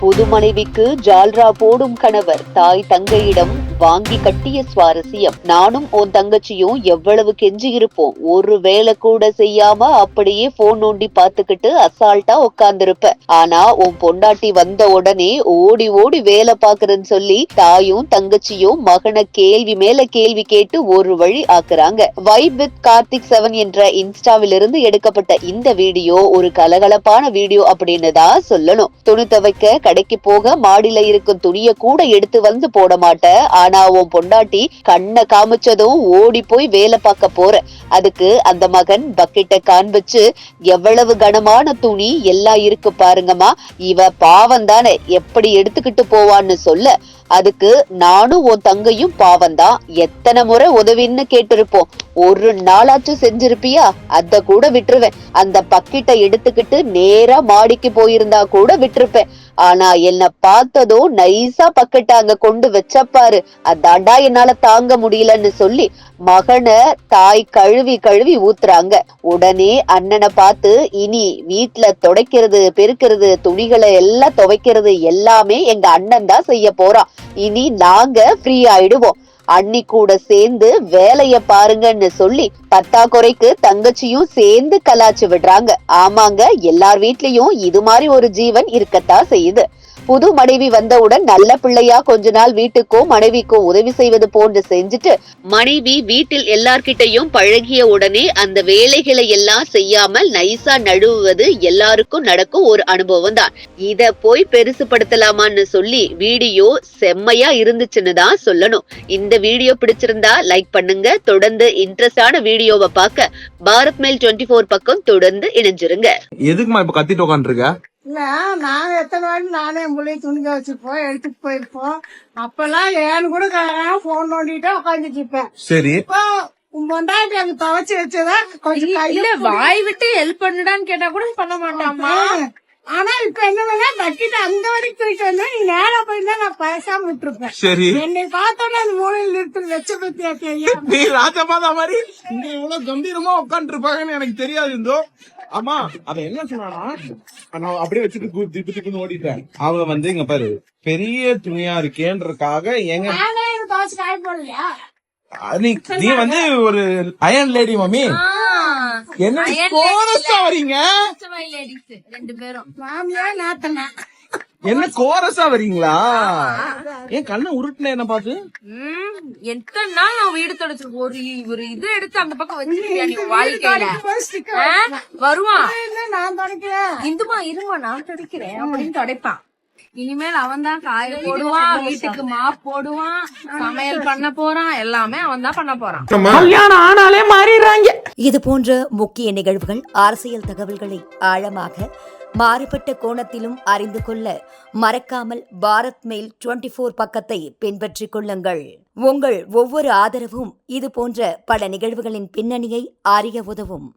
புது மனைவிக்கு ஜால்ரா போடும் கணவர் தாய் தங்கையிடம் வாங்கி கட்டிய சுவாரஸ்யம். நானும் உன் தங்கச்சியும் எவ்வளவு கெஞ்சி இருப்போம். ஒரு வேலை கூட செய்யாம அப்படியே போன் நோண்டி பாத்துக்கிட்டு அசால்ட்டா உட்கார்ந்திருப்ப. ஆனா உன் பொண்டாட்டி வந்த உடனே ஓடி ஓடி வேலை பாக்குறேன்னு சொல்லி தாயும் தங்கச்சியும் மகனை கேள்வி மேல கேள்வி கேட்டு ஒரு வழி ஆக்குறாங்க. வைப் வித் கார்த்திக் செவன் என்ற இன்ஸ்டாவிலிருந்து எடுக்கப்பட்ட இந்த வீடியோ ஒரு கலகலப்பான வீடியோ அப்படின்னு தான் சொல்லணும். துணி துவைக்க கடைக்கு போக மாடியில இருக்கும் துணிய கூட எடுத்து வந்து போட மாட்ட. ஆனா உன் பொண்டாட்டி கண்ணை காமிச்சதும் ஓடி போய் வேலை பார்க்க போற. அதுக்கு அந்த மகன் பக்கெட்டை காண்பிச்சு எவ்வளவு கனமான துணி எல்லாம் இருக்கு பாருங்கம்மா. இவ பாவம் தானே எப்படி எடுத்துக்கிட்டு போவான்னு சொல்ல. அதுக்கு நானும் உன் தங்கையும் பாவம்தான். எத்தனை முறை உதவின்னு கேட்டிருப்போம். ஒரு நாளாச்சும் செஞ்சிருப்பியா? அத கூட விட்டுருவேன். அந்த பக்கெட்டை எடுத்துக்கிட்டு நேரா மாடிக்கு போயிருந்தா கூட விட்டுருப்பேன். ஆனா என்ன பார்த்ததும் நைஸா பக்கெட்டை அங்க கொண்டு வச்சப்பாரு அதாண்டா என்னால தாங்க முடியலன்னு சொல்லி மகனை தாய் கழுவி கழுவி ஊத்துறாங்க. உடனே அண்ணனை பார்த்து இனி வீட்டுல துடைக்கிறது பெருக்கிறது துணிகளை எல்லாம் துவைக்கிறது எல்லாமே எங்க அண்ணன் தான் செய்ய போறான். இனி நாங்க ஃப்ரீ ஆயிடுவோம். அண்ணி கூட சேர்ந்து வேலைய பாருங்கன்னு சொல்லி பத்தாக்குறைக்கு தங்கச்சியும் சேர்ந்து கலாச்சு விடுறாங்க. ஆமாங்க எல்லார் வீட்லயும் இது மாதிரி ஒரு ஜீவன் இருக்கத்தான் செய்யுது. புது மனைவி வந்தவுடன் நல்ல பிள்ளையா கொஞ்ச நாள் வீட்டுக்கோ மனைவிக்கோ உதவி செய்வது போன்று செஞ்சுட்டு மனைவி வீட்டில் எல்லார்கிட்டையும் பழகிய உடனே அந்த வேலைகளை எல்லாம் செய்யாமல் நைசா நழுவுவது எல்லாருக்கும் நடக்கும் ஒரு அனுபவம் தான். இத போய் பெருசுபடுத்தலாமான்னு சொல்லி வீடியோ செம்மையா இருந்துச்சுன்னு தான் சொல்லணும். இந்த வீடியோ பிடிச்சிருந்தா லைக் பண்ணுங்க. தொடர்ந்து இன்ட்ரெஸ்டான வீடியோவை பார்க்க பாரத் மெயில் டுவெண்ட்டி ஃபோர் பக்கம் தொடர்ந்து இணைஞ்சிருங்க. எதுக்குமா இப்ப கத்திட்டு உட்காந்துருக்க இல்ல நாங்க எத்தனை வாட்டி நானே என் பிள்ளைய துணிக்க வச்சிருப்போம் எடுத்துட்டு போயிருப்போம். அப்பெல்லாம் ஏன்னு கூட கலகாம போன் நோண்டிட்டே உட்காந்துட்டு இருப்பேன். சரி. இப்போ பொண்டாட்டி அங்க துவைச்சு வச்சதா? கொஞ்சம் இல்ல வாய் விட்டு ஹெல்ப் பண்ணுடான்னு கேட்டா கூட பண்ண மாட்டாமா ஆனா இப்ப என்ன பண்ணா பக்கெட் அங்க வரைக்கும் தூக்கிட்டு வந்தா நீ நேரா போயிருந்தா நான் பேசாம விட்டுருப்பேன். சரி. என்னை பார்த்தோன்னே அந்த மூலையில் நிறுத்தி வச்ச பத்தியா தெரியும் நீ ராஜமாதா மாதிரி இங்க இவ்வளவு கம்பீரமா உட்காந்து இருப்பாங்கன்னு எனக்கு தெரியாது இருந்தோ ஆமா அவ என்ன சொன்னானா நான் அப்படியே வச்சுட்டு திப்பு திப்புன்னு ஓடிட்டேன். அவ வந்து இங்க பாரு பெரிய துணியா இருக்கேன்றதுக்காக எங்க நீ வந்து ஒரு அயன் லேடி மம்மி என்ன கோரஸா வரீங்க லேடிஸ் ரெண்டு பேரும். மாமியா நாத்தனா. என்ன கோரஸா வரீங்களா என் கண்ணை உருட்டுன என்ன பார்த்து? ம், எத்தனை நாள் நான் வீடு தொடச்சிருக்கோம் ஒரு ஒரு இது எடுத்து அந்த பக்கம் வச்சிருக்கியா நீ வாழ்க்கையில? வருவான். நான் துடைக்கிறேன் இந்துமா இருமா நான் துடைக்கிறேன் அப்படின்னு துடைப்பான். இனிமேல் அவன் தான் காய போடுவான் வீட்டுக்கு மாப் போடுவான். சமையல் பண்ண போறான் எல்லாமே அவன் தான் பண்ண போறான். இது போன்ற முக்கிய நிகழ்வுகள் அரசியல் தகவல்களை ஆழமாக மாறுபட்ட கோணத்திலும் அறிந்து கொள்ள மறக்காமல் பாரத் மெயில் டுவெண்டி போர் பக்கத்தை பின்பற்றிக் கொள்ளுங்கள். உங்கள் ஒவ்வொரு ஆதரவும் இது போன்ற பல நிகழ்வுகளின் பின்னணியை அறிய உதவும்.